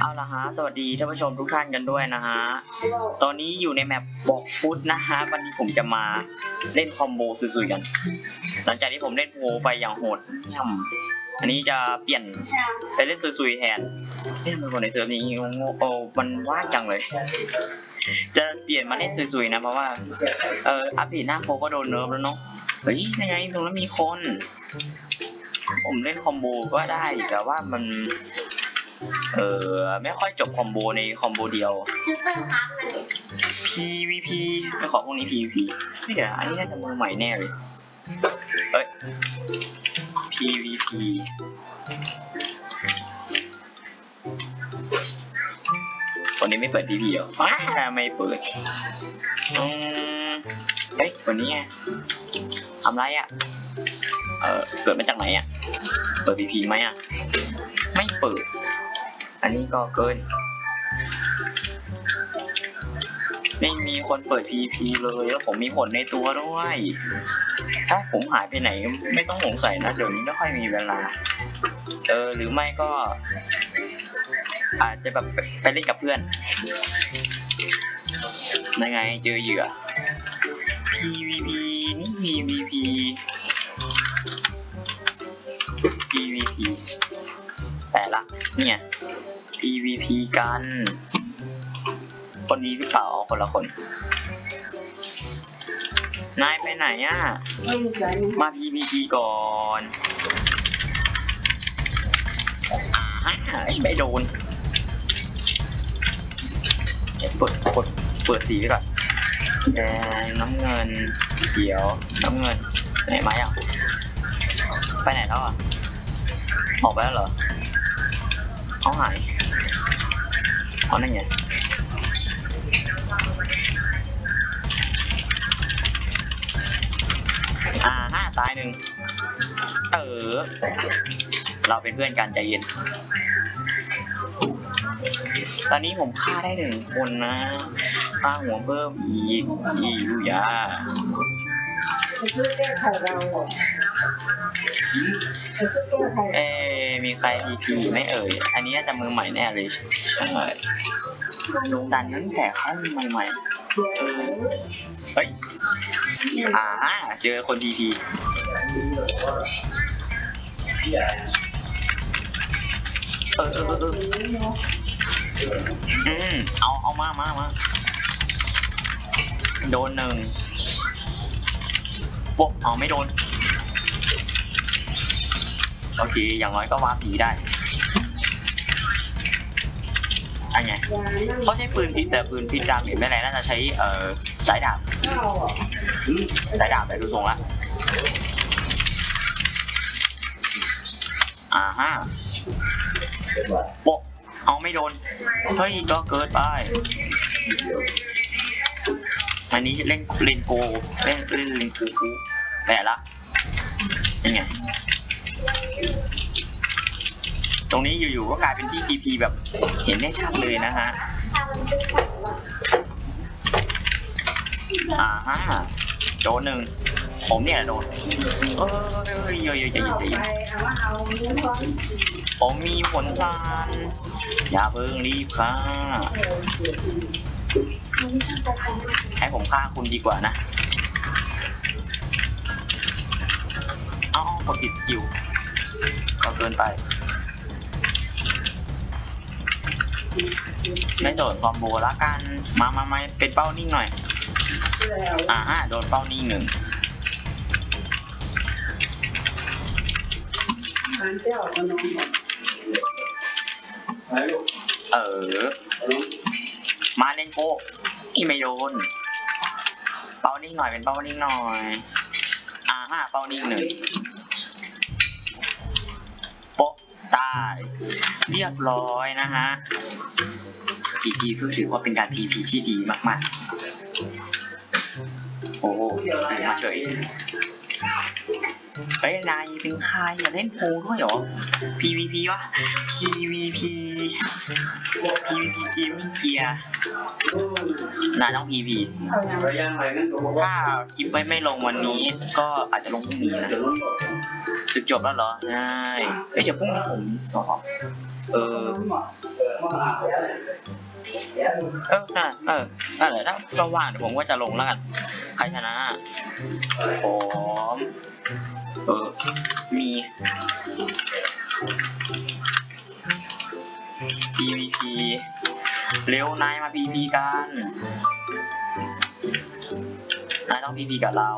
เอาละฮะ สวัสดีท่านผู้ชมทุกท่านกันด้วยนะฮะ ตอนนี้อยู่ในแมปบอกฟุตนะฮะ วันนี้ผมจะมาเล่นคอมโบซุยๆกัน หลังจากที่ผมเล่นโพไปอย่างโหดย่ำอันนี้จะเปลี่ยนไปเล่นซุยๆแทนเล่นเป็นคนในเซิร์ฟนี้งงๆโอ้มันว่างจังเลย จะเปลี่ยนมาเล่นซุยๆนะ เพราะว่า เอออัปเดตหน้าโพก็โดนเนิร์ฟแล้วเนาะ เฮ้ยยังไงตรงนั้นมีคน ผมเล่นคอมโบก็ได้แต่ว่ามัน เออไม่ค่อยจบคอมโบในคอมโบเดียว คือตึ้งพักมัน PVP ไปขอพวกนี้ PVP ไม่เดี๋ยวอันนี้น่าจะมือใหม่แน่เลยเอ้ย PVP คนนี้ไม่เปิด PVP เหรอว้าไม่เปิดอืมเฮ้ยคนนี้ไงทำไรอะ เออเกิดมาจากไหนอะ เปิด PVP ไหมอะ ไม่เปิด อันนี้ก็เกิน ไม่มีคนเปิด PVP เลยแล้วผมมีผลในตัวด้วย ถ้าผมหายไปไหนไม่ต้องสงสัยนะ เดี๋ยวนี้ไม่ค่อยมีเวลา เออ หรือไม่ก็ อาจจะแบบไปไปเล่นกับเพื่อนยังไงเจอเหยื่อ PVP นี่ PVP PVP แต่ละเนี่ย PVP กัน คนนี้หรือเปล่าคนละคน นายไปไหนอะ ไม่มีใจมา PVP ก่อนอ่าเอ้ไม่โดนเปิดกดเปิดสีไปก่อนแดงน้ำเงินเขียวน้ำเงินไหนไมาอะไปไหนแล้วอะออกไปแล้วเหรอเอาหาย เอานั่นไงอ่าห้าตายหนึ่งเออ เราเป็นเพื่อนกันใจเย็น ตอนนี้ผมฆ่าได้หนึ่งคนนะฆ่าหัวเพิ่มอีกอีลูยาคือชื่อแก้ไขเรา เอ๊มีใครทีพีไม่เอ่ย อันนี้น่าจะมือใหม่แน่เลยใช่ลงดันนั้นแต่เขาใหม่ๆเออเฮ้ยอ่าฮะเจอคนทีพีเออเออเอออออืมเอาเอามามามาโดนหนึ่งโป๊ะเอาไม่โดน โอเค อย่างน้อยก็วาร์ปผีได้อันไงยานั่งเขาใช้ปืนพิษแต่ปืนพิษดาเมจไม่แรงน่าจะใช้เอ่อสายดาบข้าวอะสายดาบแต่ดูทรงละอ่าฮะโปะเอาไม่โดน เฮ้ยก็เกิดไป อันนี้เล่นเล่นโก เล่นเล่นเล่นกูกูแต่ละนี่ไง ตรงนี้อยู่ๆก็กลายเป็นที่ TP แบบเห็นได้ชัดเลยนะฮะอ่าฮะโดนหนึ่งผมเนี่ยโดนเอ้ยเยอะๆเยอาใจไปเยอาว่าเอาเนื้อท้องผมมีผลซานอย่าเพิ่งรีบฆ่าให้ผมฆ่าคุณดีกว่านะเอ้ากดผิดสกิลก็เกินไป ไม่โดนคอมโบละกัน มามามาเป็นเป้านิ่งหน่อย อ่าฮะโดนเป้านิ่งหนึ่งเออ มาเล่นโก้อีไม่โดน เป้านิ่งหน่อยเป็นเป้านิ่งหน่อย อ่าฮะเป้านิ่งหนึ่งโปะตาย เรียบร้อยนะฮะ จีจีเพื่อถือว่าเป็นการพีพีที่ดีมากๆ โอ้โหมาเฉยเฮ้ยนายเป็นใครอย่าเล่นโพด้วยเหรอ PVP วะ PVP PVP Gaming Gear นายต้อง PVP เอาอย่างถ้าคลิปไม่ไม่ลงวันนี้ ก็อาจจะลงพรุ่งนี้นะสึกจบแล้วเหรอใช่เอ้ยเดี๋ยวพรุ่งนี้ผมมีสอบ เออ เออน่ะเออนั่นแหละถ้าก็ว่างเดี๋ยวผมก็จะลงแล้วกันใครชนะผมเออ มี PVP เร็วนายมา PVP กันนายต้อง PVP กับเรา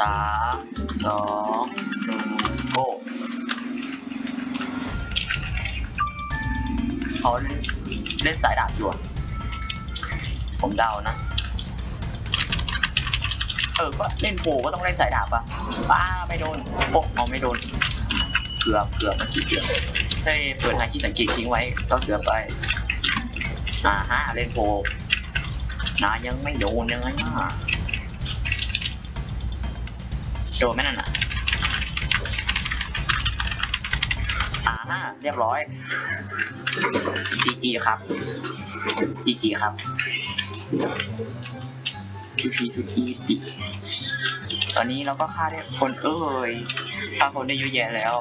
สามสอง เขาเล่นสายดาบอยู่อะผมเดานะ เออ ก็เล่นโผก็ต้องเล่นสายดาบอะป้าไม่โดนโป๊กเอาไม่โดน เกือบเกือบมื่อกี้เกือบถ้าเปิดหาที่สังเกตทิ้งไว้ ก็เกือบไป อ่าฮะเล่นโผนายังไม่โดนยังไงอะโดนไหมนั่นอะ อ่าเรียบร้อยจีจีครับจีจีครับพีพีสุดอีปีตอนนี้เราก็ฆ่าได้คนเอ้ยฆ่าคนได้เยอะแยะแล้ว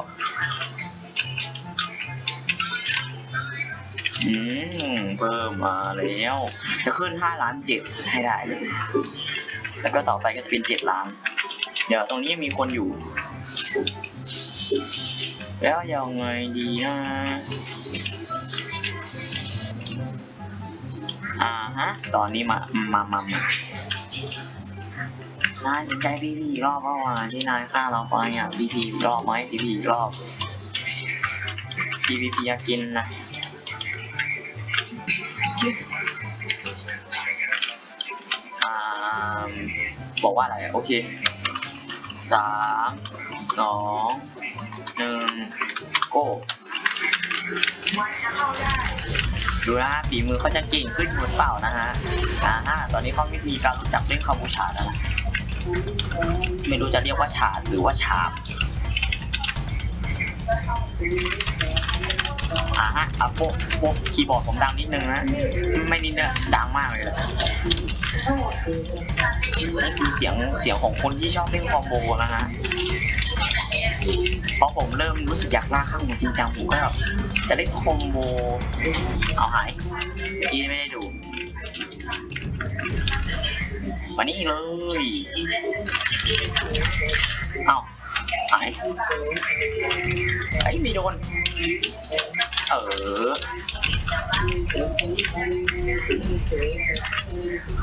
อืมเพิ่มมาแล้ว จะขึ้นห้าล้านเจ็ดให้ได้เลย แล้วก็ต่อไปก็จะเป็นเจ็ดล้าน เดี๋ยวตรงนี้มีคนอยู่ แล้วยังไงดีนะอ่าฮะ ตอนนี้มา มามามา นายสนใจพี่พี่รอบเมื่อวานที่นายฆ่าเราไปอะพี่พี่รอบไหมพี่พี่รอบ พี่พีพีอยากกินนะอ่าบอกว่าอะไร โอเคสามสอง หนึ่งโก้ดูนะฮะฝีมือเขาจะเก่งขึ้นหรือเปล่านะฮะอ่าฮะตอนนี้เขาไม่มีการรู้จักเล่นคาบูชาแล้วนะไม่รู้จะเรียกว่าฉาดหรือว่าฉาบอ่าฮะอะโป๊ะโป๊ะคีย์บอร์ดผมดังนิดนึงนะ ไม่นิดนะดังมากเลยแหละนี่คือเสียงเสียงของคนที่ชอบเล่นคอมโบนะฮะ พอผมเริ่มรู้สึกอยากล่าข้างมูจริงจังผมก็แบบจะเล่นคอมโบเอาหายเมื่ไม่ได้ดูมานี่เลยเอาหายไอ้ไม่โดน เออ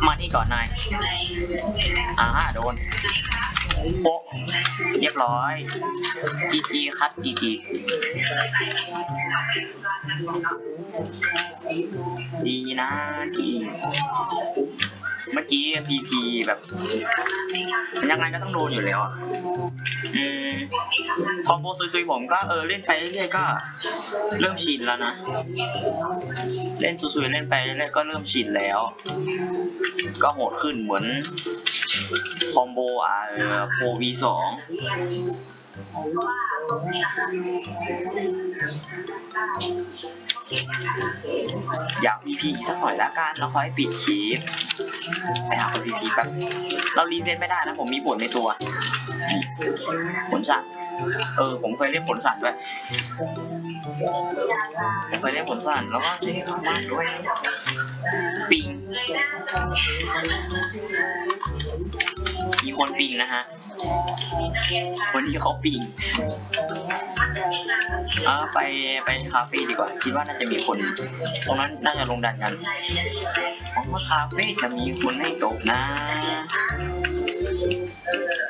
มานี่ก่อนนายอ่าโดน โป๊ะเรียบร้อยจีจีครับจีจีดีนะดีเมื่อกี้พีพีแบบมันยังไงก็ต้องโดนอยู่แล้วอะอืมคอมโบซุยๆผมก็เออเล่นไปเรื่อยๆก็ เริ่มชินแล้วนะ เล่นซุยๆเล่นไปเรื่อยๆก็เริ่มชินแล้ว ก็โหดขึ้นเหมือน คอมโบอ่าโปรวีสองอยากพีพีสักหน่อยละกันแล้วค่อยปิดคลิปไปหาคนพีพีแป๊บเรารีเซ็ตไม่ได้นะผมมีผลในตัว นี่ผลสั่นเออ ผมเคยเล่นผลสั่นด้วยผมเคยเล่นผลสั่นแล้วก็เล่นข้าด้วย ปิง มีคนปิงนะฮะคนที่เขาปิงเออไปไปคาเฟ่ดีกว่า คิดว่าน่าจะมีคน ตรงนั้นน่าจะลงดันกันหวังว่าคาเฟ่จะมีคนให้ตกนะ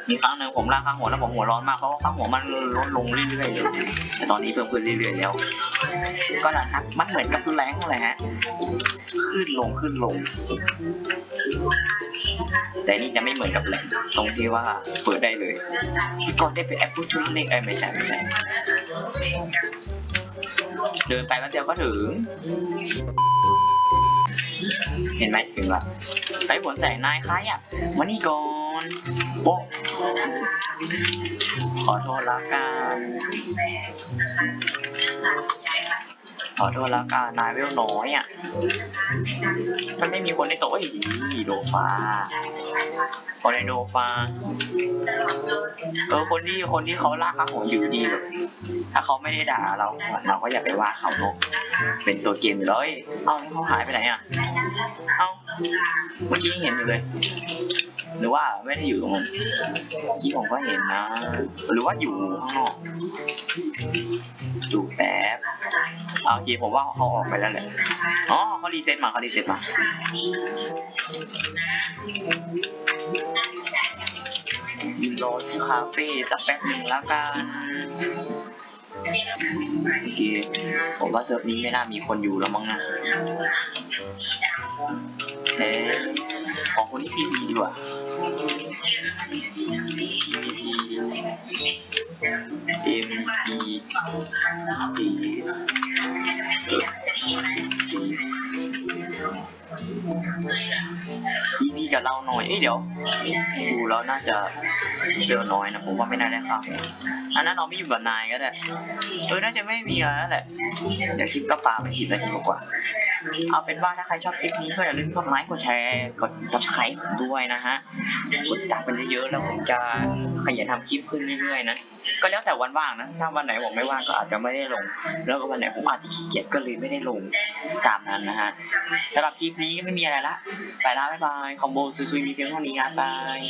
มีครั้งหนึ่งผมล่างข้างหัวแล้วผมหัวร้อนมากเพราะว่าข้างหัวมันลดลงเรื่อยๆเลยแต่ตอนนี้เพิ่มขึ้นเรื่อยๆแล้ว ก็นะครับมันเหมือนกับแรงนั่นแหละฮะ ขึ้นลงขึ้นลง แต่นี่จะไม่เหมือนกับแหลงตรงที่ว่าเปิดได้เลยก่อนได้ไปแอปพูดทุนเล็กเอ้ยไม่ใช่ไม่ใช่เดินไปแล้วเดียวก็ถึง เห็นไหมถึงละไอ้ผลแสงนายคล้ายอะมานี่ก่อน โป๊ะขอโทษละกันขอโทษละกันนายเวลน้อยอะ มันไม่มีคนในโต๊ะเอ้ยโดฟาคนในโดฟาเออคนที่คนที่เขาลากขาหัวอยู่ดีแบบถ้าเขาไม่ได้ด่าเราเราก็อย่าไปว่าเขาเนอะเป็นตัวเกมอยู่แล้วเอ้ยเอ้าเขาหายไปไหนอะ เอ้าเมื่อกี้ยังเห็นอยู่เลย หรือว่าไม่ได้อยู่ตรงนั้นเมื่ผมก็เห็นนะ หรือว่าอยู่ข้างนอกดูแป๊บโอเคผมว่าเขาออกไปแล้วแหละอ๋อเขารีเซ็ตมาเขารีเซ็ตมายืนรอที่คาเฟ่สักแป๊บหนึ่งแล้วกันโอเคผมว่าเซิร์ฟนี้ไม่น่ามีคนอยู่แล้วมั้งนะเอ๊ะของคนที่ทีวีดีกว่า M E is พี่พี่จะเล่าหน่อย เอ้ยเดี๋ยวดูแล้วน่าจะเดือน้อยนะผมว่าไม่น่าได้เข้าอันนั้นเราไม่อยู่กับนายก็ได้ เออ น่าจะไม่มีแล้วแหละเดี๋ยวคลิปก็ปาไปสิบนาทีกว่า เอาเป็นว่าถ้าใครชอบคลิปนี้ก็อย่าลืมกดไลค์กดแชร์กด subscribe ด้วยนะฮะกดติดตามกันเยอะๆแล้วผมจะขยันทำคลิปขึ้นเรื่อยๆนะก็แล้วแต่วันว่างนะถ้าวันไหนผมไม่ว่างก็อาจจะไม่ได้ลง แล้วก็วันไหนผมอาจจะขี้เกียจก็เลยไม่ได้ลงตามนั้นนะฮะสำหรับคลิปนี้ก็ไม่มีอะไรละไปแล้วบ๊ายบายคอมโบซุยๆมีเพียงเท่านี้ครับบาย